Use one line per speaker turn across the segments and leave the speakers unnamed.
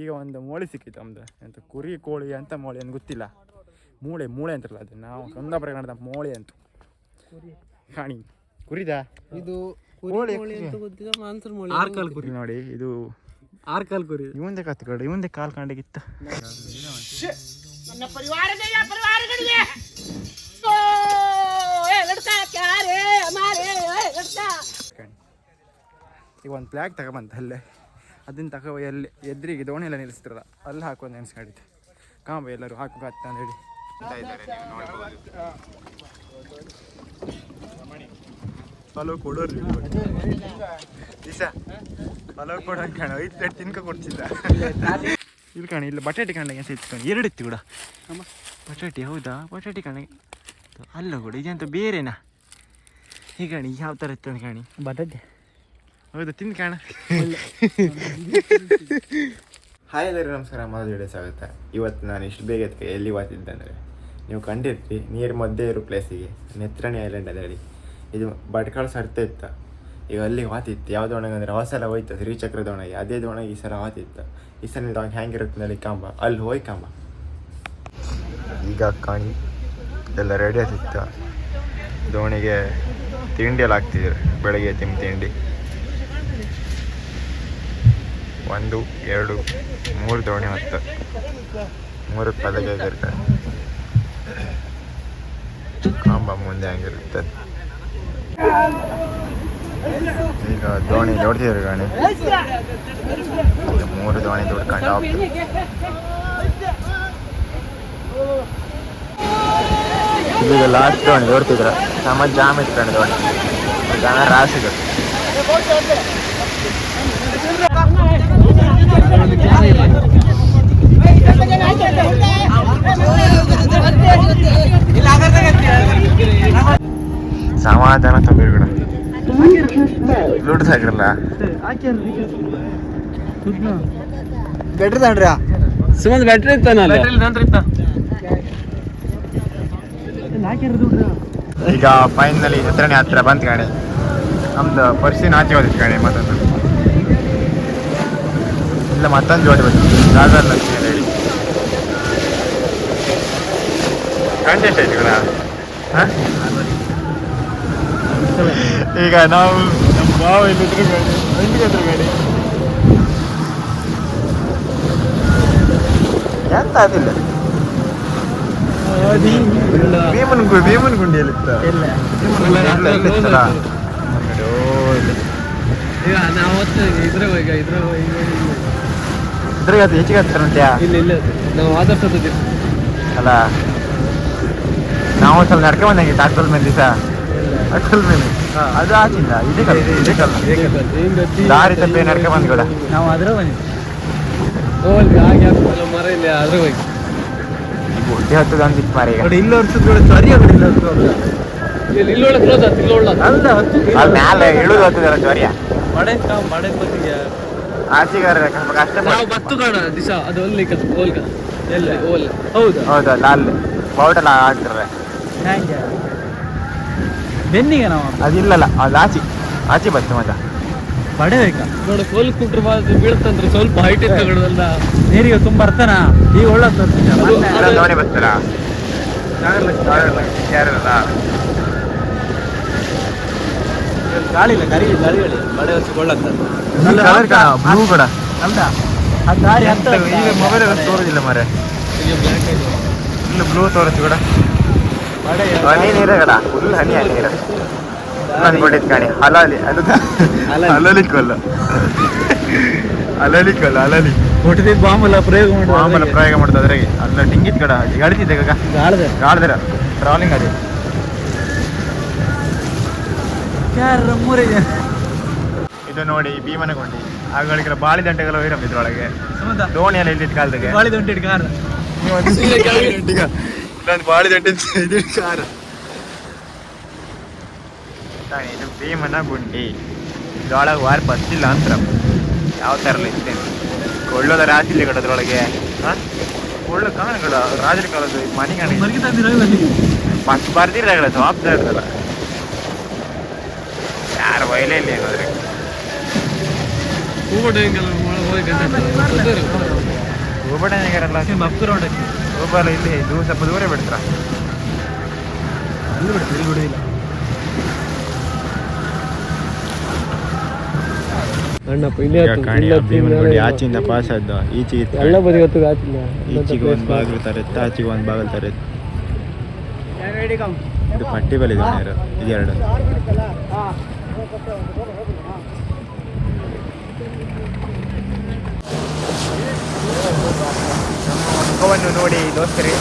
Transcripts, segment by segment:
ಈಗ ಒಂದು ಮೋಳಿ ಸಿಕ್ಕಿತ್ತು ಒಂದು ಎಂತ ಕುರಿ ಕೋಳಿ ಅಂತ ಮೋಳಿ ಅಂತ ಗೊತ್ತಿಲ್ಲ. ಮೂಳೆ ಮೂಳೆ ಅಂತಾರಲ್ಲ ಅದು. ನಾವು ಕನ್ನಡ ಪ್ರಕರಣದ ಮೋಳಿ ಅಂತ. ಕಾಣಿ ಕುರಿದಾ?
ಇದು
ಕೋಳಿ.
ಕೋಳಿ ಅಂತ ಗೊತ್ತಿಲ್ಲ ಮಾನ್ಸರ್ ಮೋಳಿ
ಆರ್ಕಾಲ್ ಕುರಿ
ಕುರಿ. ನೋಡಿ ಇದು
ಆರ್ಕಲ್ ಕುರಿ.
ಇವಂದೇ ಕತ್ಕೊಂಡು ಇವಂದೇ ಕಾಲ್ ಕಂಡಿಗಿತ್ತ.
ನನ್ನ ಪರಿವಾರಗಳಿಗೆ
ಈಗ ಒಂದು ಪ್ಲ್ಯಾಗ್ ತಗೊಂಬಂತ ಅಲ್ಲೇ. ಅದನ್ನ ತಗೋ ಎಲ್ಲಿ ಎದುರಿಗೆ ದೋಣಿ ಎಲ್ಲ ನಿಲ್ಲಿಸ್ತಾರಲ್ಲ ಅಲ್ಲಿ ಹಾಕೊಂಡು ನೆನೆಸ್ಕೊಂಡಿದ್ದೆ ಕಾಂಬ ಎಲ್ಲರೂ ಹಾಕೋ ಅಂತ ಹೇಳಿ. ಫಲೋ ಕೊಡೋರು ದಿಸ ಫಲೋ ಕೊಡೋ ಕಾಣ ಐದು ಪ್ಲೇಟ್ ತಿನ್ಕೊ ಕೊಡ್ತಿದ್ದ. ಇಲ್ಲಿ ಕಣ ಇಲ್ಲ ಬಟಾಟೆ ಕಾಣಗೆ ಅಂತ ಇತ್ತು ಎರಡು ಇತ್ತು ಕೂಡ. ಬಟಾಟೆ ಹೌದಾ? ಬಟಾಟೆ ಕಣ್ಣಿಗೆ ಅಲ್ಲ ಕೂಡ ಇದಂತ ಬೇರೆನಾ? ಈ ಕಾಣಿ ಯಾವ ಥರ ಇತ್ತು ಕಾಣಿ?
ಬಟಾಟೆ.
ಹೌದಾ ತಿಂದು ಕಾಣ. ಹಾಯ್ ಎಲ್ಲರಿಗೂ ನಮಸ್ಕಾರ ಮೊದಲು ವಿಡಿಯೋ ಸ್ವಾಗತ. ಇವತ್ತು ನಾನು ಇಷ್ಟು ಬೇಗ ಎಲ್ಲಿ ವಾತಿದ್ದೆ ಅಂದರೆ ನೀವು ಕಂಡಿರ್ತೀರಿ ನೀರು ಮಧ್ಯೆ ಇರೋ ಪ್ಲೇಸಿಗೆ ನೆತ್ರಣಿ ಐಲ್ಯಾಂಡ್ ಅದ ಹೇಳಿ ಇದು ಬಟ್ಕಾಳು ಸರ್ತ ಇತ್ತ. ಈಗ ಅಲ್ಲಿ ವಾತಿತ್ತು ಯಾವ ದೋಣಗೆ ಅಂದರೆ ಹೊಸಲ ಹೋಯ್ತು ಶ್ರೀಚಕ್ರ ದೋಣಿಗೆ ಅದೇ ದೋಣಿಗೆ ಈ ಸಲ ವಾತಿತ್ತು ಈ ಸಲ ದೋಣಿ ಹ್ಯಾಂಗಿರುತ್ತೆ ಅಲ್ಲಿ ಕಾಂಬ. ಅಲ್ಲಿ ಹೋಯ್ ಕಾಂಬ. ಈಗ ಕಾಣಿ ಎಲ್ಲ ರೆಡಿ ಆಗ್ತಿತ್ತು ದೋಣಿಗೆ ತಿಂಡಿ ಎಲ್ಲ ಹಾಕ್ತಿದ್ರು ಬೆಳಗ್ಗೆ ತಿಮ್ ತಿಂಡಿ. ಒಂದು, ಎರಡು, ಮೂರು ದೋಣಿ ಮತ್ತು ಮೂರು ಪದಕ ಇರುತ್ತೆ. ಕಾಂಬ ಮುಂದೆ ಹಂಗಿರುತ್ತೆ. ಈಗ ದೋಣಿ ದೊಡ್ತಿದ್ರು ಗಾಣಿ? ಈಗ ಮೂರು ದೋಣಿ ದೊಡ್ಕೊಂಡು ಹೋಗ್ತದೆ ಈಗ ಲಾಸ್ಟ್ ದೋಣಿ ದೊಡ್ತಿದ್ರ ಸಮ ಜಾಮ್ ಇಟ್ಕೊಂಡು ದೋಣಿ. ಜನ ರಾಸಿಗಳು ಸಮಾಧಾನ ಸಾಕಿರಲ್ಲ
ಬ್ಯಾಟ್ರಿ ತಗೊಂಡ್ರಿ ಸುಮ್ಮನೆ ಬ್ಯಾಟ್ರಿ ಇತ್ತಾನಲ್ಲ
ಈಗ ಫೈನಲಿ ಎತ್ತರಣೆ ಹತ್ರ ಬಂತು ಗಾಡಿ ನಮ್ದು ಪರ್ಸಿನ ಆಚೆ ಹೋದಿತ್ತು ಗಾಡಿ ಮತ್ತೊಂದು ಇಲ್ಲ ಮತ್ತೊಂದು ಜೋಡಿ ಬಂತು ದಾದರ್ ಲಕ್ಷ್ಮಿ ಅಂತ ಹೇಳಿ. ಕಂಟೆಸ್ಟ್ ಆಯ್ತು ಹಾ? ಈಗ ನಾವು ನಮ್ಮ ಬಾವ ಇಲ್ಲಿದ್ರು ಗಾಡಿ ಫ್ರೆಂಡ್ಗೆ ಇದ್ರು ಗಾಡಿ ಎಂತ ಅದಿಲ್ಲ. ಭೀಮನ್ ಗು ಭೀಮನ್ ಗುಂಡಿಯಲ್ಲಿ
ಈಗ ನಾವು ಇದ್ರ ಈಗ ಇದ್ರ
ಇದ್ರಿಗೆ ಅದು ಹೆಚ್ಚಿಗೆ ಹಚ್ತಾರಂತೆ
ಇಲ್ಲ ಇಲ್ಲ. ನಾವು
ಅಲ್ಲ. ನಾವು ಸ್ವಲ್ಪ ನಡ್ಕೆ ಬಂದಂಗೆ ಅಕ್ಕಲ್ ಮೇಲೆ ದಿವಸ. ಅಕ್ಕಲ್ ಮೇಲೆ. ಅದು ಆಚಿಂದ. ಇದೇ ಕಲ್ಲ ಇದೇ ಕಲ್ಲ. ದಾರಿ ತಪ್ಪಿ ನಡ್ಕೆ ಬಂದ್ ಕೂಡ
ನಾವು ಅದ್ರ ಬಂದಿದ್ದು ಹೋಗಿ ಹಾಗೆ ಮರ ಇಲ್ಲ ಅದ್ರ ಹೋಗಿ
ಹತ್ತದ ಅಂದಿತ್ತು ಮಾರಿ ಈಗ.
ಇಲ್ಲ ವರ್ಷದ ಕೂಡ ಸರಿ ಇಲ್ಲ ಇಲ್ಲಿ ಇಲ್ಲೊಳ್ಳೆ ಕ್ಲೋಸ್ ಆಯ್ತು ಇಲ್ಲೊಳ್ಳ ಅಲ್ಲ ಹತ್ತು.
ಅಲ್ಲಿ ಮ್ಯಾಲೆ ಇಳುದು ಹತ್ತದಲ್ಲ ಜ್ವರ್ಯ
ಮಡೆ ಮಡೆ
ಆಚೆಗಾರ
ನಾವು ಬತ್ತು ಕಾಣ ದಿಶಾ ಅದು ಅಲ್ಲಿ ಕತ್ ಓಲ್ ಕತ್ ಎಲ್ಲಿ? ಓಲ್. ಹೌದು.
ಹೌದಲ್ಲ ಅಲ್ಲಿ ಬೌಟಲ್ಲ ಹಾಕ್ತಾರೆ.
ಬೆನ್ನಿಗೆ ನಾವು
ಅದಿಲ್ಲಲ್ಲ ಅದು ಆಚೆ ಆಚೆ ಬತ್ತು ಮಜಾ
ಪಡೆಬೇಕಾ ನೋಡು ಕೋಲ್ ಕುಟ್ರ ಬೀಳ್ತಂದ್ರೆ ಸ್ವಲ್ಪ ಹೈಟ್ ತಗೊಳ್ಳೋದಲ್ಲ ನೀರಿಗೆ ತುಂಬ ಬರ್ತಾನ? ಈ ಒಳ್ಳೆ
ನೋಡಿ ಬರ್ತಾರ? ಯಾರಲ್ಲ
ಗಾಳಿ ಇಲ್ಲ ಕರಿ ಗಾಳಿಗಳು ಮಳೆ ಕೊಳ್ಳಂತ.
ಬ್ಲೂ ಕೂಡ.
ಅಲ್ಲ ಆ ದಾರಿ ಹತ್ತ
ಈಗ ಮೊಬೈಲ್ ತೋರಿಸಿಲ್ಲ ಮರೆ ಇಲ್ಲ ಬ್ಲೂ ತೋರಿಸಿ ಕೂಡ. ಹನಿ ನೀರಗಡ ಫುಲ್ ಹನಿ ಹನಿ ನೀರ. ಅನ್ಕೊಂಡಿದ್ ಕಾಣಿ. ಹಲಾಲಿ. ಅದು ಅಲಲಿ ಕೊಲ್ಲ ಅಲಲಿ
ಕೊಟ್ಟಿದ್ದ ಬಾಂಬಲ್ಲ ಪ್ರಯೋಗ
ಮಾಮೂಲ ಪ್ರಯೋಗ ಮಾಡ್ತಾ ಅದ್ರಾಗೆ ಅಲ್ಲ ಡಿಂಗಿತ್ ಕಡ ಕಾಕ
ಗಾಳದ.
ಗಾಡ್ದಿರ ಟ್ರಾವೆಲಿಂಗ್ ಅದೇ.
ಯಾರ ಮೂರೇ
ಇದು ನೋಡಿ ಭೀಮನ ಗುಂಡಿ ಆಗಳಿಗೆಲ್ಲ ಬಾಳಿ ದಂಟೆಗೆಲ್ಲ ಹೋಗಿರಮ್ಮ ಇದ್ರೊಳಗೆ. ದೋಣಿ ಎಲ್ಲ ಇಲ್ಲಿತ್ತು ಕಾಲದಾಗೆ
ಬಾಳಿ ದೊಡ್ಡ ಗಾರ
ಈಗ. ಬಾಳಿ ದಂಟೆ ಇದು ಕಾರ ಇದು ಭೀಮನ ಗುಂಡಿ ಇದ್ರೊಳಗೆ ವಾರ ಬಸ್ಸಿಲ್ಲ ಅಂತ ಯಾವ ಥರ ಇರ್ತೇನೆ ಕೊಳ್ಳೋದ ರಾಜಿಲ್ಲ ಕಡದ್ರೊಳಗೆ ಹಾಂ? ಒಳ್ಳೆ ಕಾಣಗಳ ರಾಜರ ಕಾಲದ ಮನೆ ಕಾಣ
ಮರ್ಗಿ
ಬರ್ದಿರಲ್ಲ ಜವಾಬ್ದಾರಿ ಇರ್ತಲ್ಲ ಯಾರು ವಯಲೇ ಇಲ್ಲ ದೂರ ಸ್ವಲ್ಪ ದೂರ ಬಿಡ್ತಾರ?
ಅಲ್ಲಿ ಬಿಡ್ತೀವಿ ಇಲ್ಲಿ ಬಿಡುದಿಲ್ಲ. ಅಣ್ಣಪ್ಪ ಇಲ್ಲಿ
ನೋಡಿ ಆಚೆಯಿಂದ ಪಾಸ್ ಆದ ಈಚೆಗೆ ಇತ್ತು.
ಎಲ್ಲ ಬದಿ ಹೊತ್ತು ಆಚಿಲ್ಲ
ಈಚೆಗೆ ಒಂದು ಬಾಗಿಲು ತರತ್ತ ಆಚೆಗೆ ಒಂದು ಬಾಗಿಲು ತರತ್ತೆ. ಇದು ಪಟ್ಟಿ ಬಲಿ ಇದು ಎರಡು. ಮುಖವನ್ನು ನೋಡಿ ದೋಸ್ತರಿ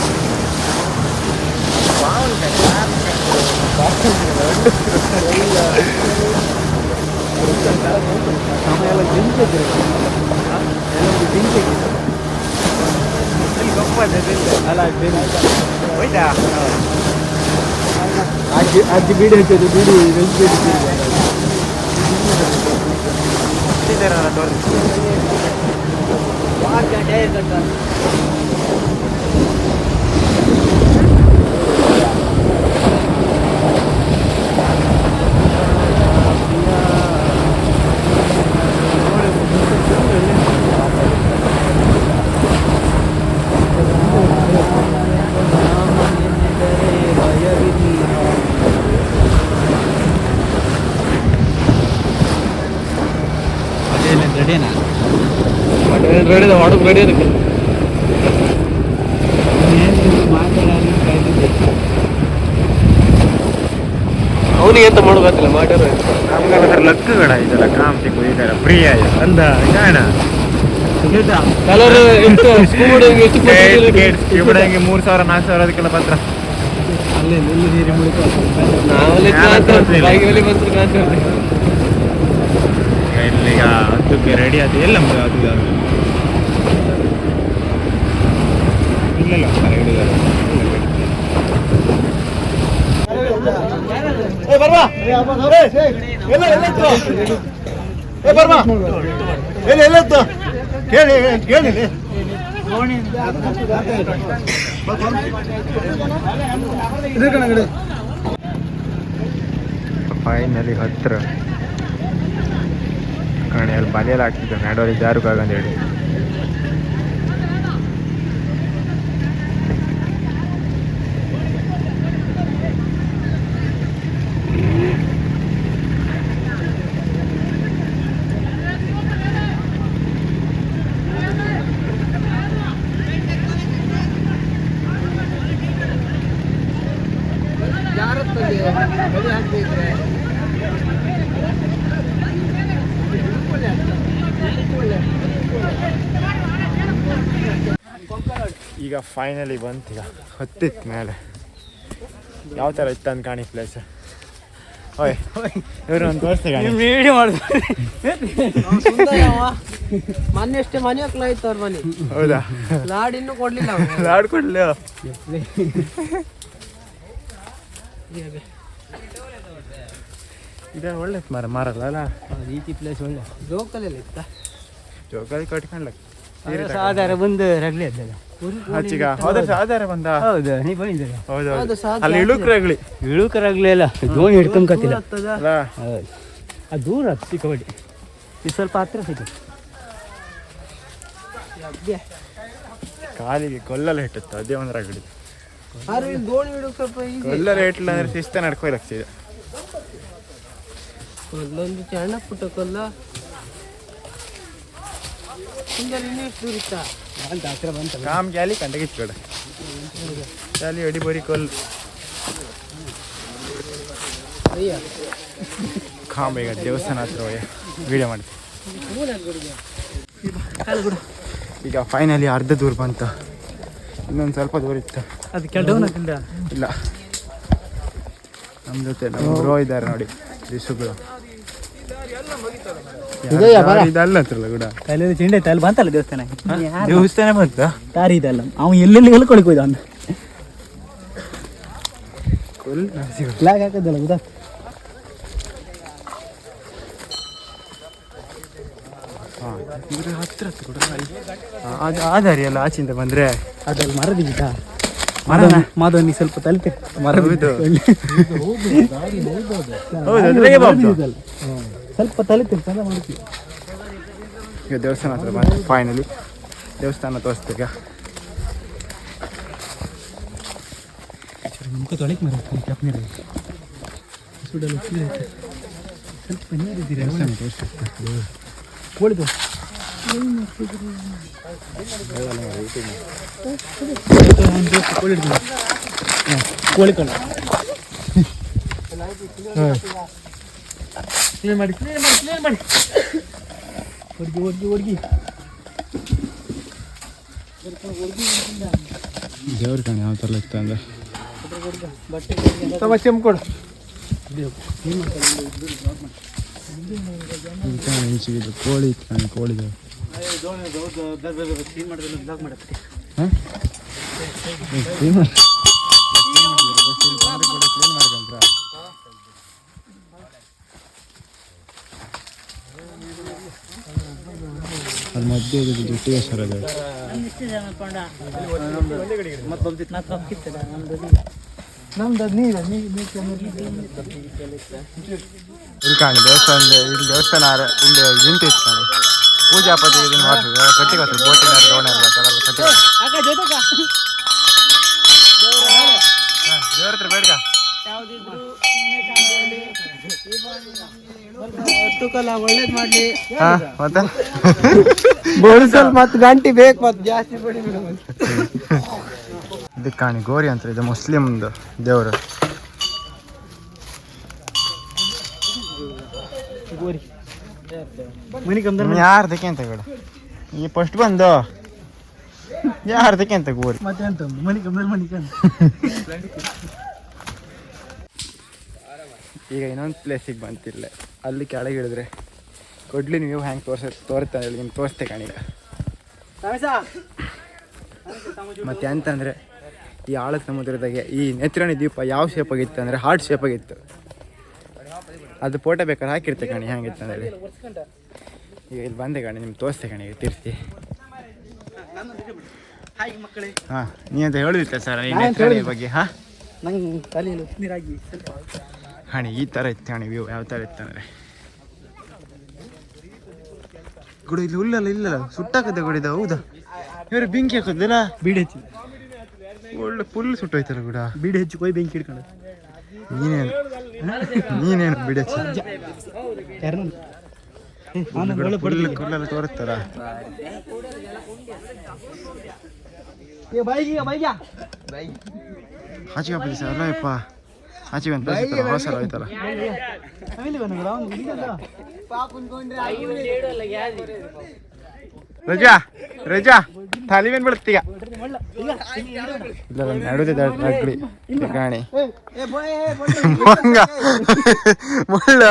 ಹೋಯ್ತಾ
ಅಜ್ಜಿ ಅಜ್ಜಿ ಬೀಡಿ ಹಚ್ಚೋದು ಬೀಡಿ दे
रहा था
बाहर का टायर कट ರೆಡಿ ಹೊಡಕ್ ರೆಡಿ ಅದಕ್ಕೆ ಅವನಿಗೆ ಎಂತ ಮಾಡ್ಬೇಕಲ್ಲ ಮಾಡ್ಯಾರ
ನಮ್ಗೆ ಲಕ್ಕುಗಳ ಇದೆಲ್ಲ ಕಾಮ್ತಿ ಕುಯ್ದಾರ ಫ್ರೀ ಆಯ್ತು ಅಂದ ಕಾಣ
ಕಲರ್ ಎಷ್ಟು ಸ್ಕೂಲ್ ಎಷ್ಟು
ಇವಡಂಗೆ ಮೂರು ಸಾವಿರ ನಾಲ್ಕು ಸಾವಿರ ಅದಕ್ಕೆಲ್ಲ ಪತ್ರ
ಅಲ್ಲೇ ಎಲ್ಲಿ ನೀರು ಮುಳಿತು ನಾವಲ್ಲಿ ಬಾಯಿಗೆ ಬಂದ್ರೆ ಕಾಣ್ತೇವೆ
ಇಲ್ಲಿಗ ಹತ್ತಕ್ಕೆ ರೆಡಿ ಆಯ್ತು ಎಲ್ಲ ಮುಗಿ ಅದು ಇದು ಅದು. ಇಲ್ಲೆಲ್ಲ ಕೇಳಿ ಕೇಳಿ. ಫೈನಲಿ ಹತ್ರ. ಕಣೆ ಅಲ್ಲಿ ಹಾಕ್ತಿದ್ದಾರೆ. ಹಾಕ್ತಿದ್ದೆ ನಡೋರಿ ಜಾರುಕಾಗಂತ ಹೇಳಿ. ಈಗ ಫೈನಲಿ ಬಂತು ಈಗ ಹತ್ತಿತ್ತು ಮೇಲೆ. ಯಾವ ಥರ ಇತ್ತು ಅಂತ ಕಾಣಿ ಪ್ಲೇಸ್ ಓಯ್ ಇವರು ಒಂದು ತೋರಿಸ್ತೆ ಗಾಡಿ
ವಿಡಿಯೋ ಮಾಡುದು.
ಮೊನ್ನೆ ಅಷ್ಟೇ ಮನೆ ಹಕ್ಕಲ ಆಯ್ತು ಅವ್ರ ಮನೆ.
ಹೌದಾ?
ಲಾಡ್ ಇನ್ನೂ ಕೊಡ್ಲಿಲ್ಲ ಅವ್ರು.
ಇದೆ ಒಳ್ಳೆ ಮರ ಮಾರಲ್ಲ ಅಲ್ಲ?
ರೀತಿ ಪ್ಲೇಸ್ ಒಳ್ಳೆ.
ಲೋಕಲಲ್ಲಿ ಇತ್ತ?
ಜೋಕಾಲಿ ಕಟ್ಕೊಂಡ್ಲಕ್
ಸಾಧಾರ ಬಂದು ರಗ್ಲಿ ಅದ್ದಲ್ಲ
ಹೌದಾ ಬಂದ?
ಹೌದು ನೀ ಬಂದಿದ್ದೀರ.
ಹೌದು ಅಲ್ಲಿ ಇಳುಕ್ ರಗಳಿ.
ದೋಣಿ
ಅಲ್ಲ.
ಹೌದು. ಅದು ದೂರ ಸಿಕ್ಕಾಪಟ್ಟಿ ಇದು ಸ್ವಲ್ಪ ಹತ್ರ ಸಿಗುತ್ತೆ
ಕಾಲಿಗೆ ಕೊಲ್ಲಲ್ಲ ಹಿಟ್ಟತ್ತು ಅದೇ ಒಂದು ರಗಳಿ. ಕೊಲ್ಲಲ್ಲ ಹಿಟ್ಲ ಅಂದ್ರೆ ಶಿಸ್ತ ನಡ್ಕೊಯ್ಲಕ್ ಸೀದಾ
ಚಣ್ಣ ಪುಟ್ಟ ಕೊಲ್ಲ
ಕಾಮ್ ಕ್ಯಾಲಿ ಕಂಡಗಿಚ್ಬೇಡ ಕ್ಯಾಲಿ ಅಡಿ ಬರಿ ಕೊಲ್. ಕಾಮ್ ಈಗ ದೇವಸ್ಥಾನ ಹತ್ರ ಹೋಗಿ ವಿಡಿಯೋ ಮಾಡಿ ಈಗ ಫೈನಲಿ ಅರ್ಧ ದೂರ ಬಂತ. ಇನ್ನೊಂದು ಸ್ವಲ್ಪ ದೂರ ಇತ್ತು.
ಅದು
ಇಲ್ಲ. ನಮ್ಮ ಜೊತೆ ನಮ್ಮ ಬ್ರೋ ಇದ್ದಾರೆ ನೋಡಿ ದಿಸುಗಳು ಇದಲ್ಲ ಹತ್ರಲ್ಲ
ಅಲ್ಲಿ ಚಿಂಡೆ ಐತೆ ಅಲ್ಲಿ ಬಂತಲ್ಲ ದೇವಸ್ಥಾನ?
ದೇವಸ್ಥಾನ ಬಂತ?
ದಾರಿ ಇದಲ್ಲ ಅವ ಎಲ್ಲೆಲ್ಲಿ ಹೇಳ್ಕೊಳಿಕ್ ಹೋಯ್ದ ಅವನು?
ಕೊಲ್
ಫ್ಲಾಗ್ ಹಾಕದಲ್ಲ ಗೊತ್ತಾ
ಇದ್ರ ಹತ್ರ ಹತ್ರ ಕೂಡ ಅದು ಅಲ್ಲ ಆಚೆಯಿಂದ ಬಂದ್ರೆ
ಅದ್ರಲ್ಲಿ ಮರದಿಗಿಟ
ಮರನ?
ಮಾಧವನಿ ಸ್ವಲ್ಪ ತಲುಪೆ ಮರ. ಬಿದ್ದು.
ಹೌದು ಅದ್ರಾಗೆ ಬಾಬ್ದು.
ಮರದಿದಲ್ಲ. ಸ್ವಲ್ಪ ತಲುಪಿ ಚಂದ ಮಾಡ್ತೀವಿ
ಈಗ ದೇವಸ್ಥಾನ ಹತ್ರ ಬಂತು ಫೈನಲಿ ದೇವಸ್ಥಾನ ತೋರಿಸ್ತೀಗ
ಮುಖ ತೊಳಕ್ ಮರ ಕಪ್ ನೀರು ಸುಡಲು ಸ್ವಲ್ಪ ನೀರಿದ್ದೀರಿ ಕೋಳಿದು ಕೋಳಿ ಕೋಳಿ ಕಳ್ಳ ಕ್ಲೀನ್ ಮಾಡಿ ಕ್ಲೀನ್ ಮಾಡಿ ಕ್ಲೀನ್ ಮಾಡಿ ಹೊಡ್ಗಿ ಹೊಡ್ಗಿ ಹೊಡ್ಗಿ
ದೇವ್ರ ಕಣೆ ಯಾವ ಥರ ಇತ್ತು ಅಂದ್ರೆ
ತಮ್ಮ ಚೆಂಬು ಕೊಡು
ಇದು ಕೋಳಿ ಅದು ಮಧ್ಯೆ ಸರ್ ಅದು.
ನಮ್ದು ಅದು ನೀರು
ಇಲ್ಲಿ ಕಾಣಿ ದೇವಸ್ಥಾನ ಇಲ್ಲಿ ದೇವಸ್ಥಾನ ಆರ- ಇಲ್ಲಿ ನಿಂತು ಇತ್ತು ಕಾಣಿ. ಪೂಜಾ ಪತಿ ಇದನ್ನ ಮಾಡ್ತದೆ ಕಟ್ಟಿಗೆ ಹೋಗ್ತದೆ ಬೋಟಿನ ದೋಣಿ ಎಲ್ಲ ಕಲರ್ ಕಟ್ಟಿಗೆ ದೇವ್ರ ಹತ್ರ ಬೇಡ್ಕ
ತುಕಲ್ಲ ಒಳ್ಳೇದ್ ಮಾಡ್ಲಿ.
ಹಾ ಮತ್ತೆ?
ಬೋಳ್ಸಲ್ ಮತ್ ಗಂಟಿ ಬೇಕು ಮತ್ ಜಾಸ್ತಿ ಬಡಿ
ಇದಕ್ಕೆ ಕಾಣಿ ಗೋರಿ ಅಂತ ಇದು ಮುಸ್ಲಿಮ್ದು ದೇವರು.
ಮನೆ ಯಾರು
ಯಾರ್ದಕ್ಕೆ ಅಂತ ಬೇಡ ಈ ಫಸ್ಟ್ ಬಂದು ಯಾರ್ದಕ್ಕೆ ಅಂತ ಗೋರಿ
ಮತ್ತೆ ಅಂತ ಮನಿಗೆ ಅಂದ್ರೆ ಮನಿಗೆ
ಈಗ ಇನ್ನೊಂದು ಪ್ಲೇಸಿಗೆ ಬಂತಿಲ್ಲ ಅಲ್ಲಿ ಕೆಳಗೆ ಇಳಿದ್ರೆ ಕೊಡ್ಲಿ ನೀವು ಹ್ಯಾಂಗ್ ತೋರ್ಸ ತೋರ್ತಾ ಹೇಳಿ ನಿಮ್ಗೆ ತೋರಿಸ್ತೆ ಕಾಣಿಲ್ಲ ಮತ್ತೆ ಅಂತಂದ್ರೆ ಈ ಆಳ ಸಮುದ್ರದಾಗೆ ಈ ನೇತ್ರಾಣಿ ದ್ವೀಪ ಯಾವ ಶೇಪ್ ಆಗಿತ್ತು ಅಂದ್ರೆ ಹಾರ್ಟ್ ಶೇಪಾಗಿತ್ತು ಅದು ಫೋಟೋ ಬೇಕಾದ್ರೆ ಹಾಕಿರ್ತೆ ಕಣಿ ಹೆಂಗಿತ್ತು ಅಂತೇಳಿ ಈಗ ಇಲ್ಲಿ ಬಂದೆ ಕಣಿ ನಿಮ್ಗೆ ತೋರಿಸ್ತೆ ಕಣಿ ಈಗ ತಿರ್ಸಿ ಹಾಂ ನೀ ಅಂತ ಹೇಳಿದ್ದೆ ಸರ್ ಈ ಬಗ್ಗೆ ಹಾಂ?
ನಂಗೆ ತಲೆಯಲ್ಲಿ ನೀರಾಗಿ
ಹಣಿ ಈ ಥರ ಇತ್ತು ಹಣಿ ವ್ಯೂ ಯಾವ ಥರ ಇತ್ತು ಅಂದರೆ. ಗುಡಿ ಇಲ್ಲಿ ಹುಲ್ಲಲ್ಲ ಇಲ್ಲಲ್ಲ ಸುಟ್ಟಾಕತ್ತೆ ಗುಡಿದ ಹೌದಾ? ಇವರು ಬೆಂಕಿ ಹಾಕೋದಿಲ್ಲ
ಬೀಡಿ ಹಚ್ಚಿ.
ಒಳ್ಳೆ ಫುಲ್ ಸುಟ್ಟೋಯ್ತಲ್ಲ ಗುಡ.
ಬೀಡಿ ಹಚ್ಚಿ ಕೊಯ್ ಬೆಂಕಿ ಹಿಡ್ಕೊಂಡು
ನೀನೇನು ನೀನೇನು ಬಿಡಚ್ಚ?
ಯಾರು
ಫುಲ್ ಕುಲ್ಲೆಲ್ಲ ತೋರಿಸ್ತಾರ
ಬೈಗಿಯ ಬೈಗ್ಯಾ
ಆಚೆ ಹಾಪಿಲ್ಲ ಸರ್ ಅಲ್ಲಪ್ಪ ಆಚೆ ಒಂದು ಪ್ಲೇಸ್ ಇತ್ತಲ್ಲ ಹೊಸ ಹೋಯ್ತಲ್ಲ ರಜಾ ರಜಾ. ತಾಲಿ ಮೇನ್ ಬೀಳುತ್ತೀಗ ಇಲ್ಲ ಮಂಗ ಮುಳ್ಳ.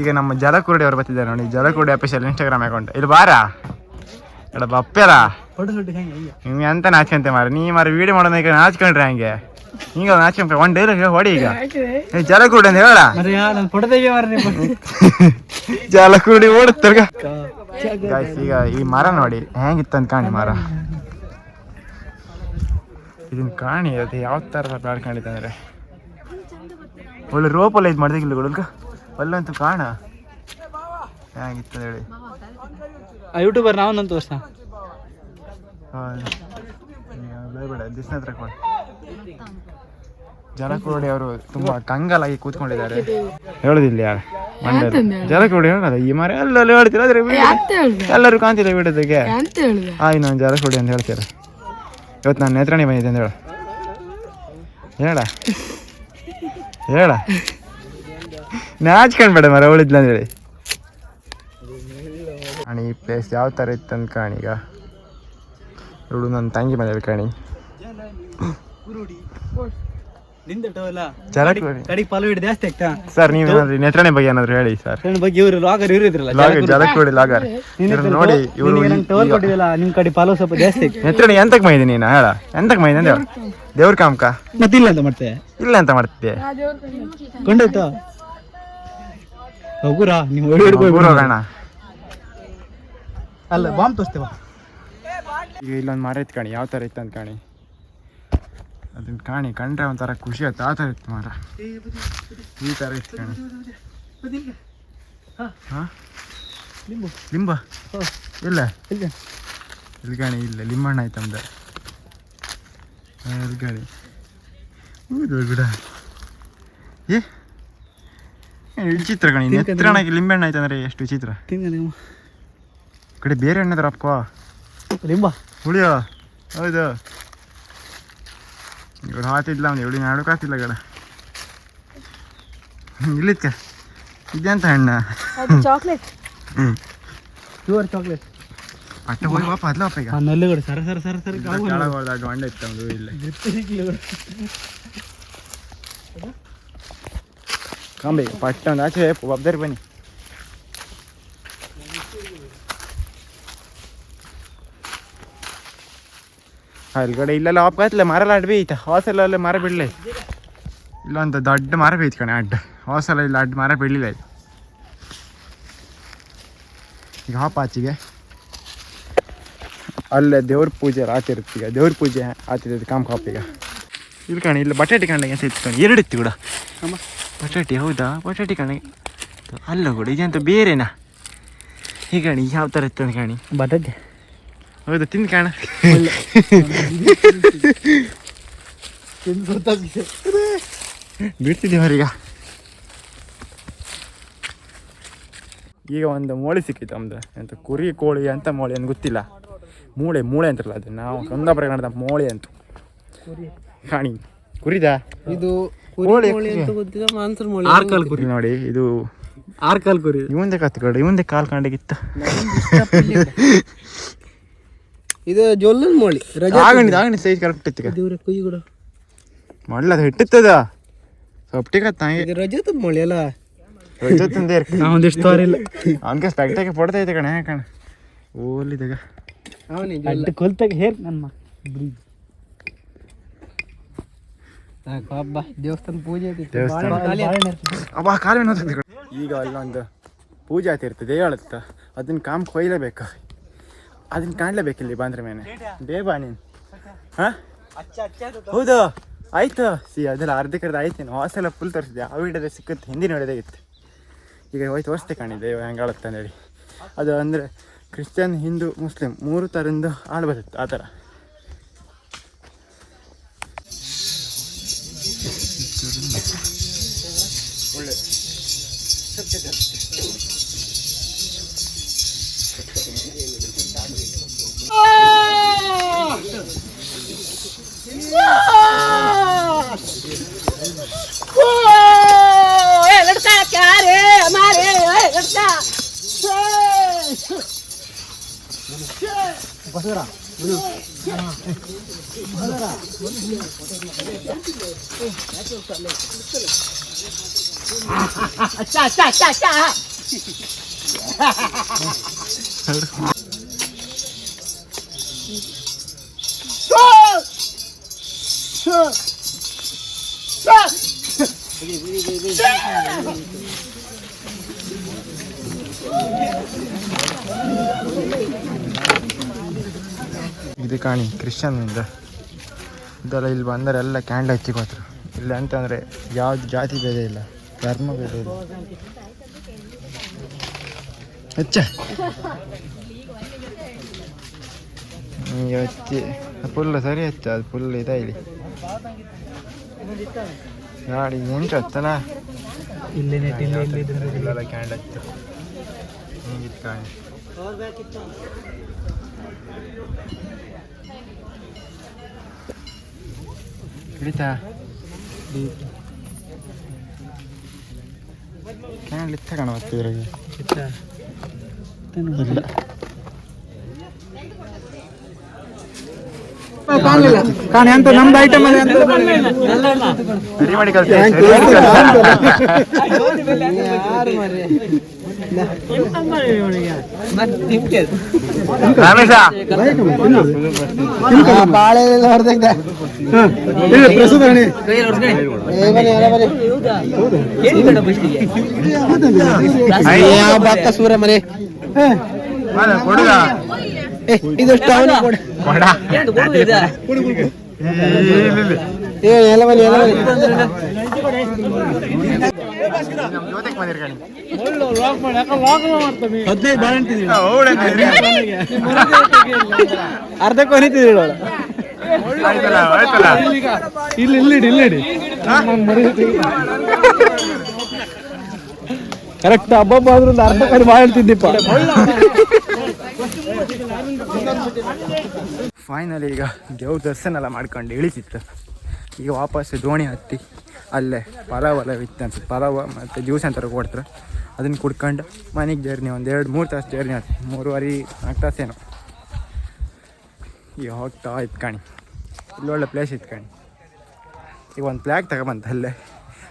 ಈಗ ನಮ್ಮ ಜಲಕುರುಡಿ ಅವ್ರು ಬರ್ತಿದ್ದಾರೆ ನೋಡಿ. ಜಲಕುರುಡಿ ಅಫಿಷಿಯಲ್ ಇನ್ಸ್ಟಾಗ್ರಾಮ್ ಅಕೌಂಟ್ ಇಲ್ಲಿ ಬಾರಾ? ಎಡ ಬಪ್ಪೆರಾ? ಎಂತ ಅಂತ ಮಾರ ನೀ ಮಾರ ವಿಡಿಯೋ ಮಾಡೋದಕ್ಕೆ ನಾಚ್ಕೊಂಡ್ರೆ ಹಂಗೆ. ಹಿಂಗ ಮ್ಯಾಚ್ ಒನ್ ಡೇ ಹೊಡಿ ಈಗ. ಏ ಕೂಡಿ ಅಂತ ಹೇಳ
ಜಾಲ ಕೂಡಿ
ಜಲಕುರುಡಿ ಓಡುತ್ತರ್ಗ ಗಾಯ್ಸ್ ಈಗ ಈ ಮರ ನೋಡಿ ಹೆಂಗಿತ್ತಂತ ಕಾಣಿ ಮರ. ಇದನ್ನ ಕಾಣಿ ಅದು ಯಾವ ಥರ ಬೆಳ್ಕೊಂಡಿತ್ತು ಅಂದ್ರೆ. ಒಳ್ಳೆ ರೋಪಲ್ಲ ಇದು ಮಾಡ್ದಿಲ್ಲ ಗುಡುಗ ಅಲ್ಲಂತೂ ಕಾಣ. ಹೇಗಿತ್ತು ಅಂತ ಹೇಳಿ.
ಯೂಟ್ಯೂಬರ್ ನಾವೊಂದು ವರ್ಷ
ಬೇಡ ದಿಸ್ನ ಹತ್ರ ಕೊಡಿ. ಜಲಕೋಡಿ ಅವರು ತುಂಬಾ ಕಂಗಲಾಗಿ ಕೂತ್ಕೊಂಡಿದ್ದಾರೆ. ಹೇಳುದಿಲ್ಲ ಯಾರು? ಮಂಡ್ಯ ಜಲಕೋಡಿ ಹೇಳೋದು? ಈ ಮರ ಎಲ್ಲೆಲ್ಲ ಹೇಳ್ತೀರ? ಆದ್ರೆ ಎಲ್ಲರೂ ಕಾಣ್ತಿಲ್ಲ ಬಿಡೋದಕ್ಕೆ ಆಯ್ ನಾನು ಜಲಕೋಡಿ ಅಂತ ಹೇಳ್ತೀರ? ಇವತ್ತು ನಾನು ನೇತ್ರಾಣಿ ಬಂದಿದ್ದೆ ಅಂತ ಹೇಳ. ಹೇಳ. ಹೇಳ. ನಾಚ್ಕೊಂಡ್ಬೇಡ ಮರ ಉಳಿದ್ಲ ಅಂತ ಹೇಳಿ. ಅಣ್ಣ ಈ ಪ್ಲೇಸ್ ಯಾವ ಥರ ಇತ್ತು ಅಂತ ಕಾಣಿ ಈಗ. ಇವಳು ನನ್ನ ತಂಗಿ ಮನೇಲಿ ಕಾಣಿ.
ನಿಂದಟವಲ್ಲ ಕಡಿಗೆ ಜಾಸ್ತಿ ಆಗ್ತಾ?
ಸರ್ ನೀವೇನಾದ್ರೂ ನೇತ್ರಾಣಿ ಬಗ್ಗೆ ಏನಾದ್ರು ಹೇಳಿ ಸರ್.
ನನ್ನ ಬಗ್ಗೆ ಇವರು ಲಾಗರ್ ಇವರು ಇದ್ರಲ್ಲ
ಲಾಗರ್ ಜಲಕೋಡಿ ಲಾಗರ್. ಇವರು ನೋಡಿ ಇವರು
ಟವಲ್ ಕೊಟ್ಟಿದ್ದಲ್ಲ ನಿಮ್ ಕಡೆ ಪಾಲು ಸ್ವಲ್ಪ ಜಾಸ್ತಿ
ಎಂತಕ್ಕೆ ಮೈದಿ ನೀನು ಹೇಳ. ಎಂತಕ್ಕೆ ಮೈದಿ ಅಂದ್ರೆ? ದೇವ್ರ ಕಾಮಕ?
ಇಲ್ಲ ಅಂತ ಮಾಡ್ತೆ?
ಇಲ್ಲ ಅಂತ ಮಾಡ್ತಿದ್ದೆ.
ಕೊಂಡೋಯ್ತು? ಹೋಗುರಾ ನೀವು ಓಡಿ ಹಿಡ್ಕೊ
ಊರ್ ಹೋಗೋಣ.
ಅಲ್ಲ ಬಾಂಬ್ ತೋರಿಸ್ತೇವ?
ಈಗ ಇಲ್ಲೊಂದು ಮರ ಇತ್ತು ಕಾಣಿ ಯಾವ ತರ ಇತ್ತು ಅಂತ ಕಾಣಿ. ಅದನ್ನ ಕಾಣಿ ಕಂಡ್ರೆ ಒಂಥರ ಖುಷಿ ಆಯ್ತು. ಆ ಥರ ಇತ್ತು ಮಾರ ಈ ಥರ ಇತ್ತು ಕಾಣಿ. ಹಾಂ. ಲಿಂಬ. ಇಲ್ಲ. ಇಲ್ಲಿ ಕಾಣಿ? ಇಲ್ಲ. ಲಿಂಬಣ್ಣ ಆಯ್ತು ನಮ್ದು. ಇಲ್ಲಿ ಕಾಣಿ? ಹೌದು ಬಿಡ. ಏ? ವಿಚಿತ್ರ ಕಣಿ. ನೆತ್ರನಾಗಿ ಲಿಂಬೆಹಣ್ಣು ಆಯ್ತು ಅಂದ್ರೆ ಎಷ್ಟು ವಿಚಿತ್ರ. ಕಡೆ ಬೇರೆ ಹಣ್ಣದ್ರ ಅಪ್ಕೋ
ಲಿಂಬ.
ಹುಳಿಯೋ? ಹೌದು. ಇವ್ರು ಹಾತಿದ್ಲ ಅವ್ನು ಎವಳಿ ನಾಡಕ್ಕೆ ಹಾತಿಲ್ಲ ಗಡ ಇಲ್ಲಿತ್ಕ ಇದೆಂತ ಹಣ್ಣ
ಚಾಕ್ಲೇಟ್
ಪ್ಯೂರ್ ಚಾಕ್ಲೇಟ್
ಪಟ್ಟ ಹೋಗಿ ವಾಪ ಅದ್ಲ ವಾಪ ಈಗ
ಆ ನಲ್ಲುಗಡೆ ಸರ ಸರ ಸರ ಸರ
ಕೆಳಗೆ ಹೋದಾಗ ಹೊಂಡ ಇತ್ತು ಅವ್ನು ಇಲ್ಲ ಕಾಂಬೆ ಪಟ್ಟ ಒಂದು ಆಚೆ ಒಬ್ಬರು ಬನ್ನಿ ಅಲ್ಗಡೆ ಇಲ್ಲೆಲ್ಲ ಆಪ್ ಮರ ಮರಲ್ಲ ಅಡ್ಬಿ ಐತೆ ಹಾಸೆಲ್ಲ ಅಲ್ಲೇ ಮರ ಬಿಡ್ಲೆ? ಇಲ್ಲ ಅಂತ ದೊಡ್ಡ ಮರ ಬೈತ್ ಕಣೆ ಅಡ್ಡ. ಹಾಸೆಲ್ಲ ಇಲ್ಲ ಅಡ್ಡ ಮರ ಬಿಡ್ಲಿಲ್ಲ ಇದು ಈಗ ಹಾಪ ಆಚೆಗೆ. ಅಲ್ಲೇ ದೇವ್ರ ಪೂಜೆ ಆತಿರುತ್ತೆ ಈಗ. ದೇವ್ರ ಪೂಜೆ ಆತಿರ್ತದೆ ಕಾಮ್ ಕಾಪ್ ಈಗ. ಇಲ್ಲಿ ಕಣೆ ಇಲ್ಲಿ ಬಟಾಟೆ ಕಣ್ಣಿಗೆ ಅಂತ ಇತ್ತು ಕಣಿ. ಎರಡು ಇತ್ತು ಕೂಡ. ಬಟಾಟೆ ಹೌದಾ? ಬಟಾಟೆ ಕಣ್ಣಿಗೆ ಅಲ್ಲ ಕೂಡ ಇದೆಂತ ಬೇರೆನಾ? ಈ ಕಣಿ ಯಾವ ಥರ ಇತ್ತು ಕಣಿ?
ಬಟಾಟೆ.
ಹೌದಾ ತಿಂದು ಕಾಣ. ಬಿಡ್ತಿದ್ದೀವಿ ಅವರೀಗ. ಈಗ ಒಂದು ಮೋಳಿ ಸಿಕ್ಕಿತ್ತು ನಮ್ದು. ಎಂತ ಕುರಿ ಕೋಳಿ ಅಂತ ಮೋಳಿ ಅಂತ ಗೊತ್ತಿಲ್ಲ. ಮೂಳೆ ಮೂಳೆ ಅಂತಾರಲ್ಲ ಅದು. ನಾವು ಕುಂದಾಪುರ ಪ್ರಕರಣದ ಮೋಳೆ ಅಂತ. ಕಾಣಿ. ಕುರಿದಾ?
ಇದು
ಆರ್ಕಲ್
ಗೊತ್ತಿಲ್ಲ ಮಾನ್ಸರ್ ಮೊಳೆ.
ಆರ್ ಕಾಲ್ ಕುರಿ.
ಕುರಿ ನೋಡಿ ಇದು
ಆರ್ಕಾಲ್ ಕುರಿ.
ಇವಂದೇ ಕತ್ಕೊಳ್ಳಿ ಇವಂದೇ ಕಾಲ್ ಕಂಡಿಗಿತ್ತ
ಇದು ಜೋಲ್ಲನ್ ಮೊಳಿ ರಜಾ
ಆಗಣಿ ಆಗಣಿ ಸೈಜ್ ಕರೆಕ್ಟ್ ಇತ್ತು
ದೇವ್ರ ಕುಯ್ಯಿ ಕೂಡ.
ಮಾಡಲ್ಲ ಅದು ಹಿಟ್ಟಿತ್ತದ? ಸೊಪ್ಟಿಗೆ ತಾಯಿ.
ಇದು ರಜತ್ ಮೋಳಿ ಅಲ್ಲ?
ತಂದೆ
ನಾ ಒಂದಿಷ್ಟು ತೋರಿಲ್ಲ.
ಅವನಿಗೆ ಸ್ಪೆಕ್ಟಾಗಿ ಪಡ್ತೈತೆ ಕಣೆ ಕಣ. ಓಲಿದಾಗ
ಅವನಿ
ಅಡ್ಡ ಕೊಲ್ತಾಗ ಹೇರ್ ನನ್ನ
ಹಬ್ಬ ದೇವಸ್ಥಾನ ಪೂಜೆ ಐತಿ.
ಅಬ್ಬಾ ಕಾಲು ಈಗ ಅಲ್ಲೊಂದು ಪೂಜೆ ಆತಿರ್ತದೆ ಹೇಳುತ್ತ ಅದನ್ನ ಕಾಮ್ ಕೊಯ್ಲೇಬೇಕು. ಅದನ್ನ ಕಾಣ್ಲೇಬೇಕಿಲ್ಲಿ ಬಂದ್ರೆ ಮೇಲೆ. ಬೇಬಾ ನೀನು. ಹಾ? ಹೌದು. ಆಯ್ತು. ಸಿ ಅದೆಲ್ಲ ಅರ್ಧಕ್ಕರ್ಧ ಆಯ್ತೇನು ಹಾಸೆಲ್ಲ ಫುಲ್ ತೋರಿಸಿದೆ ಆ ವಿಡಿಯೋದ ಸಿಕ್ಕುತ್ತೆ. ಹಿಂದಿನ ವಿಡಿಯೋದಾಗಿತ್ತು ಈಗ ಹೋಯ್ತು ತೋರಿಸ್ತೆ ಕಾಣಿದೆ ಹೆಂಗೆ ಆಳುತ್ತೆ ಅಂತೇಳಿ ಅದು ಅಂದರೆ ಕ್ರಿಶ್ಚಿಯನ್ ಹಿಂದೂ ಮುಸ್ಲಿಂ ಮೂರು ಥರದ್ದು ಆಳು ಬರುತ್ತೆ ಆ ಥರ.
ए लड़का क्या रे हमारे ए लड़का अच्छा अच्छा अच्छा अच्छा
ಕಾಣಿ ಕ್ರಿಶ್ಚಿಯನ್ನಿಂದ. ಇದೆಲ್ಲ ಇಲ್ಲಿ ಬಂದರೆ ಎಲ್ಲ ಕ್ಯಾಂಡಲ್ ಹಚ್ಚಿಕೋತ್ರು ಇಲ್ಲ ಅಂತಂದರೆ ಯಾವ್ದು ಜಾತಿ ಭೇದ ಇಲ್ಲ ಧರ್ಮ ಭೇದ ಇಲ್ಲ. ಹೆಚ್ಚ. ಹಚ್ಚಿ. ಫುಲ್ ಸರಿ ಹೆಚ್ಚ ಅದು ಫುಲ್ ಇದಾಗಿ ಇಲ್ಲಿ. ಗಾಡಿ ಎಂಟು ಹತ್ತನ?
ಇಲ್ಲಿ
ಕ್ಯಾಂಡ್ ಹಚ್ಚು ಹಿಂಗಿತ್ತು ಕಾಣಿ. ಹಿಡಿತಾ ಕ್ಯಾಂಡಲ್ ಇತ್ತ ಕಾಣ ಇದ್ರಾಗೆ ಇಲ್ಲ
ಕಾಣ ಅಂತ ನಮ್ದು ಐಟಮ್ ಅಲ್ಲಿ
ಸರಿ ಮಾಡಿ ಕಲ್ತೆ
ಬಾಳೆ ಎಲ್ಲ ಹೊರದಾಗ್ದ ಯಾವ ಬಕ್ಕ ಸೂರ ಮನೆ
ಮಾಡ, ಕೊಡುಗ
ಏ, ಇದು ಸ್ಟವ್ ಇಲ್ಲ.
ಕೊಡ ಏ,
ಎಲ್ಲ ಬನ್ನಿ ಎಲ್ಲ ಅರ್ಧ
ಆಯ್ತಲ್ಲ
ಇಲ್ಲಿ ಇಲ್ಲಿಡಿ ಇಲ್ಲಿಡಿ
ಕರೆಕ್ಟ್ ಅಬ್ಬಬ್ಬ ಆದ್ರೂ ಅರ್ಧ ಕಡೆ ಬಾಳೆ ಹೇಳ್ತಿದ್ದಿಪ್ಪ.
ಫೈನಲಿ ಈಗ ದೇವ್ರ ದರ್ಶನ ಎಲ್ಲ ಮಾಡ್ಕೊಂಡು ಇಳಿತಿತ್ತು. ಈಗ ವಾಪಸ್ ದೋಣಿ ಹತ್ತಿ ಅಲ್ಲೇ ಪಲಾವ್ ಎಲ್ಲ ಅನ್ಸುತ್ತೆ ಪಲಾವ್ ಮತ್ತು ಜ್ಯೂಸ್ ಅಂತಾರೆ ಕೊಡ್ತಾರೆ. ಅದನ್ನು ಕುಡ್ಕೊಂಡು ಮನೆಗೆ ಜರ್ನಿ ಒಂದು ಎರಡು ಮೂರು ತಾಸು ಜರ್ನಿ ಆಯ್ತು ಮೂರುವರೆ ನಾಲ್ಕು ತಾಸೇನು ಈಗ ಹೋಗ್ತಾ ಇತ್ತು ಕಾಣಿ. ಇಲ್ಲೊಳ್ಳೆ ಪ್ಲೇಸ್ ಇತ್ತು ಕಾಣಿ. ಈಗ ಒಂದು ಫ್ಲ್ಯಾಗ್ ತಗೊಬಂತ ಅಲ್ಲೇ.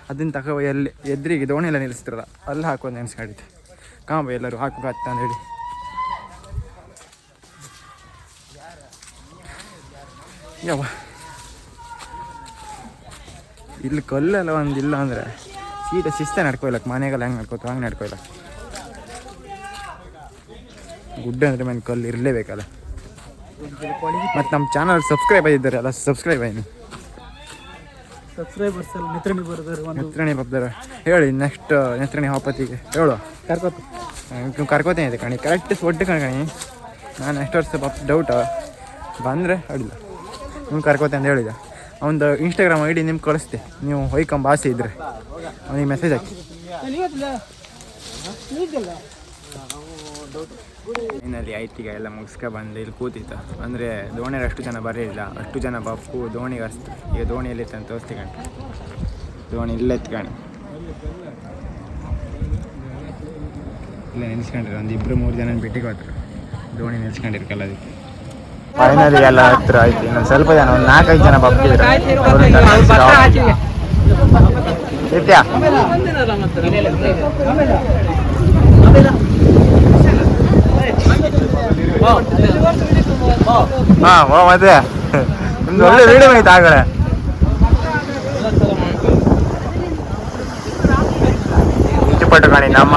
ಅದನ್ನು ತಗೋ ಎಲ್ಲಿ ಎದ್ರಿಗೆ ದೋಣಿ ಎಲ್ಲ ನಿಲ್ಲಿಸ್ತಾರಲ್ಲ ಅಲ್ಲಿ ಹಾಕೊಂಡು ನೆನೆಸ್ಕೊಂಡಿದ್ದೆ ಕಾಂಬ ಎಲ್ಲರೂ ಹಾಕಬೇಕು ಹೇಳಿ. ಯಾವ ಇಲ್ಲಿ ಕಲ್ಲೆಲ್ಲ ಒಂದು ಇಲ್ಲ ಅಂದರೆ ಸೀದಾ ಶಿಸ್ತೆ ನಡ್ಕೊಯ್ಲಕ್ಕೆ ಮನೆಗೆಲ್ಲ ಹೆಂಗೆ ನಡ್ಕೋತ ಹಂಗೆ ನಡ್ಕೊಯ್ಲ ಗುಡ್ಡ ಅಂದರೆ ಮನೆ ಕಲ್ಲು ಇರಲೇಬೇಕಲ್ಲ. ಮತ್ತು ನಮ್ಮ ಚಾನಲ್ ಸಬ್ಸ್ಕ್ರೈಬ್ ಆಗಿದ್ದಾರೆ ಅಲ್ಲ ಸಬ್ಸ್ಕ್ರೈಬ್ ಆಯ್ತು
ಸಬ್ಸ್ಕ್ರೈಬರ್ಸ್ ಬರ್ತಾರೆ
ನೆತ್ರಣಿ ಬರ್ತಾರೆ ಹೇಳಿ ನೆಕ್ಸ್ಟ್ ನೆತ್ರಣಿ ಹಾಪತಿಗೆ ಹೇಳು.
ಕರ್ಕೋತು.
ಕರ್ಕೋತೇನೆ ಇದೆ ಕಣಿ. ಕರೆಕ್ಟ್ ಒಟ್ಟು ಕಣಿ ನಾನು ನೆಕ್ಸ್ಟ್ ವರ್ಷ ಡೌಟ್ ಡೌಟ ಬಂದರೆ ಅಡಿಲ್ಲ ನಿಮ್ಗೆ ಕರ್ಕೋತೆ ಅಂತ ಹೇಳಿದ ಅವನದು ಇನ್ಸ್ಟಾಗ್ರಾಮ್ ಐ ಡಿ ನಿಮ್ಗೆ ಕಳಿಸ್ತೆ. ನೀವು ಹೊಯ್ಕೊಂಬ ಆಸೆ ಇದ್ದರೆ ಅವನಿಗೆ ಮೆಸೇಜ್ ಹಾಕಿ. ಇನ್ನಲ್ಲಿ ಐತಿಗ ಎಲ್ಲ ಮುಗಿಸ್ಕೊ ಬಂದು ಇಲ್ಲಿ ಕೂತಿತ್ತು. ಅಂದರೆ ದೋಣಿಯಲ್ಲಿ ಅಷ್ಟು ಜನ ಬರಲಿಲ್ಲ. ಅಷ್ಟು ಜನ ಬಪ್ಪು ದೋಣಿಗೆ ಅಷ್ಟು ಈಗ ದೋಣಿಯಲ್ಲಿ ಅಂತ ತೋರಿಸ್ತಿ ಕಣಿ. ದೋಣಿ ಇಲ್ಲೇ ಎತ್ಕಣಿ ಇಲ್ಲ ನೆನೆಸ್ಕೊಂಡ್ರಿ ಒಂದು ಇಬ್ಬರು ಮೂರು ಜನ ಬಿಟ್ಟಿಗೆ ಹೋದ್ರು ದೋಣಿ ನೆನೆಸ್ಕೊಂಡಿರ್ಕಲ್ಲ ಅದಕ್ಕೆ. ಫೈನಲಿ ಎಲ್ಲ ಹತ್ರ ಆಯ್ತು ಇನ್ನೊಂದು ಸ್ವಲ್ಪ ಜನ ಒಂದು ನಾಲ್ಕೈದು ಜನ ಬಪ್ಪಿದ್ರು ನಿತ್ಯ ಹಾ ಓ ಮತ್ತೆ ನಿಮ್ದು ಒಳ್ಳೆ ವಿಡಿಯೋ ಆಯ್ತು ಆಗಲೇ ಈಜುಪಟು ಕಾಣಿ ನಮ್ಮ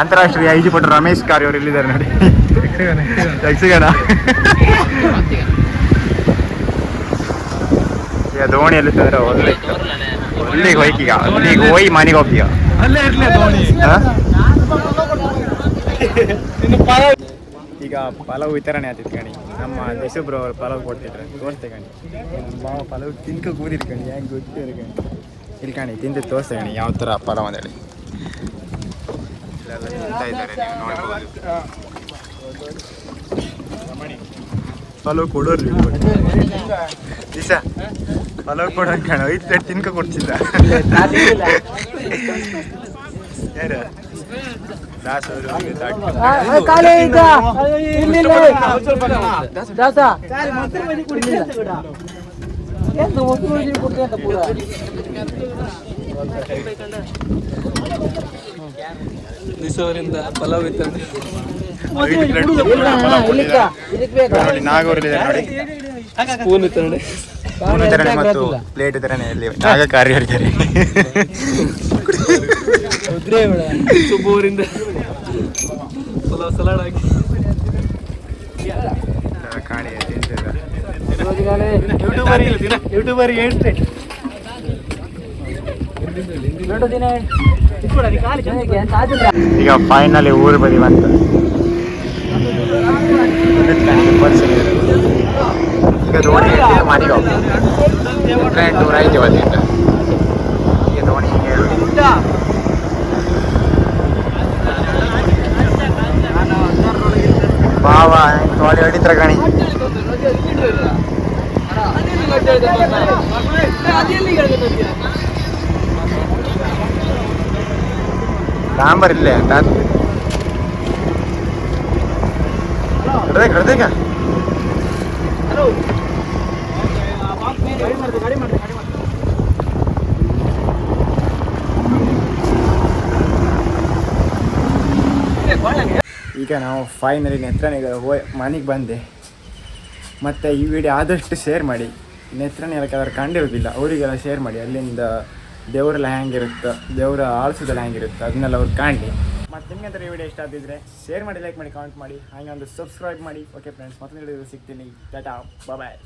ಅಂತಾರಾಷ್ಟ್ರೀಯ ಈಜುಪಟು ರಮೇಶ್ ಕಾರಿ ಅವರು ಇಲ್ಲಿದ್ದಾರೆ ನೋಡಿ. ಯಕ್ಷಗಾನ ಈಗ ದೋಣಿಯಲ್ಲಿ ತಂದ್ರೆ ಒಳ್ಳೆ ಒಳ್ಳೆಗೆ ಹೋಯ್ಕೀಗ ಅಲ್ಲಿಗೆ ಹೋಗಿ ಮನೆಗೆ ಹೋಗ್ತೀಗ
ದೋಣಿ
ಈಗ ಪಲಾವ್ ವಿತರಣೆ ಆತಿತ್ತು ಕಣಿ. ನಮ್ಮ ದೇಶಬ್ರು ಅವರು ಪಲಾವ್ ಕೊಡ್ತಿದ್ರು ತೋರಿಸ್ತೆ ಕಣಿ. ನಮ್ಮ ಮಾವ ಪಲಾವ್ ತಿನ್ಕ ಕೂದಿರ್ಕಣಿ ಹೆಂಗ್ ಹೆಂಗೆ ಗೊತ್ತಿರ ಕಣಿ. ಇಲ್ಲಿ ಕಣಿ ತಿಂದು ತೋರಿಸ್ತೆ ಕಣಿ ಯಾವ ತರ ಪಲಾವ್ ಅಂತೇಳಿ ತಿಂತಾ ಇದ್ದಾರೆ ನೀವು ನೋಡ್ಬೋದು. ಪಲಾವ್ ಕೊಡೋರ್ರಿ ದಿಸ ಫಾಲೋ ಕೊಡೋ ಕಾಣ ಐದು ಪ್ಲೇಟ್ ತಿನ್ಕ ಕೊಡ್ತಿದ್ದ ಯಾರು? ದಾಸ ಅವರು
ದಿವಸವರಿಂದ ಪಲಾವ್ ಇತ್ತಂದ್ರೆ.
ನೋಡಿ ನಾಗೂರಲ್ಲಿ ನೋಡಿ
ಸ್ಪೂನ್ ಇತ್ತು ನೋಡಿ.
ಸ್ಪೂನ್ ಮತ್ತು ಪ್ಲೇಟ್ ವಿತರಣೆ ಇಲ್ಲಿ ನಾಗ ಕಾರ್ಯರಿದ್ದಾರೆ
ಸುಬ್ಬೂರಿಂದ ಪಲಾವ್ ಸಲಾಡ್ ಹಾಕಿ.
ಕಾಣಿ ಯೂಟ್ಯೂಬರ್
ಯೂಟ್ಯೂಬರ್ ಹೇಳ್ತೆ.
ಈಗ ಫೈನಲಿ ಊರು ಬದಿ ಬಂತು ಈಗ ದೋಣಿ ಹಿಡ್ಕೊಂಡು ಮನೆಗೆ ಹೋಗ್ತೀವಿ ಟ್ರೈನ್ ಟೂರ್ ಆಯ್ತು ಇವತ್ತಿಂದ ಈಗ ದೋಣಿ ಹಿಂಗೆ ಬಾವ ತೋಳಿ ಹೊಡಿತ್ರ ಕಣಿ ಸಾಂಬಾರ್ ಇಲ್ಲೇ ಈಗ ನಾವು ಫೈನಲಿ ನೆತ್ರನಿಗೆ ಹೋಯ್, ಮನೆಗೆ ಬಂದೆ. ಮತ್ತು ಈ ವಿಡಿಯೋ ಆದಷ್ಟು ಶೇರ್ ಮಾಡಿ. ನೆತ್ರನೇ ಕೆಲವರು ಕಂಡಿರೋದಿಲ್ಲ, ಅವರಿಗೆಲ್ಲ ಶೇರ್ ಮಾಡಿ. ಅಲ್ಲಿಂದ ದೇವರೆಲ್ಲ ಹೆಂಗಿರುತ್ತೆ ದೇವರ ಆಳ್ಸೋದೆಲ್ಲ ಹೆಂಗಿರುತ್ತೆ ಅದನ್ನೆಲ್ಲ ಅವ್ರು ಕಾಣಲಿ. ಮತ್ತು ನಿಮಗೆ ಈ ವಿಡಿಯೋ ಇಷ್ಟ ಆಗಿದ್ರೆ ಶೇರ್ ಮಾಡಿ ಲೈಕ್ ಮಾಡಿ ಕಾಮೆಂಟ್ ಮಾಡಿ, ಹಾಗೆ ಒಂದು ಸಬ್ಸ್ಕ್ರೈಬ್ ಮಾಡಿ. ಓಕೆ ಫ್ರೆಂಡ್ಸ್ ಮತ್ತೊಂದು ಸಿಗ್ತೀನಿ. ಟಾಟಾ ಬಾಯ್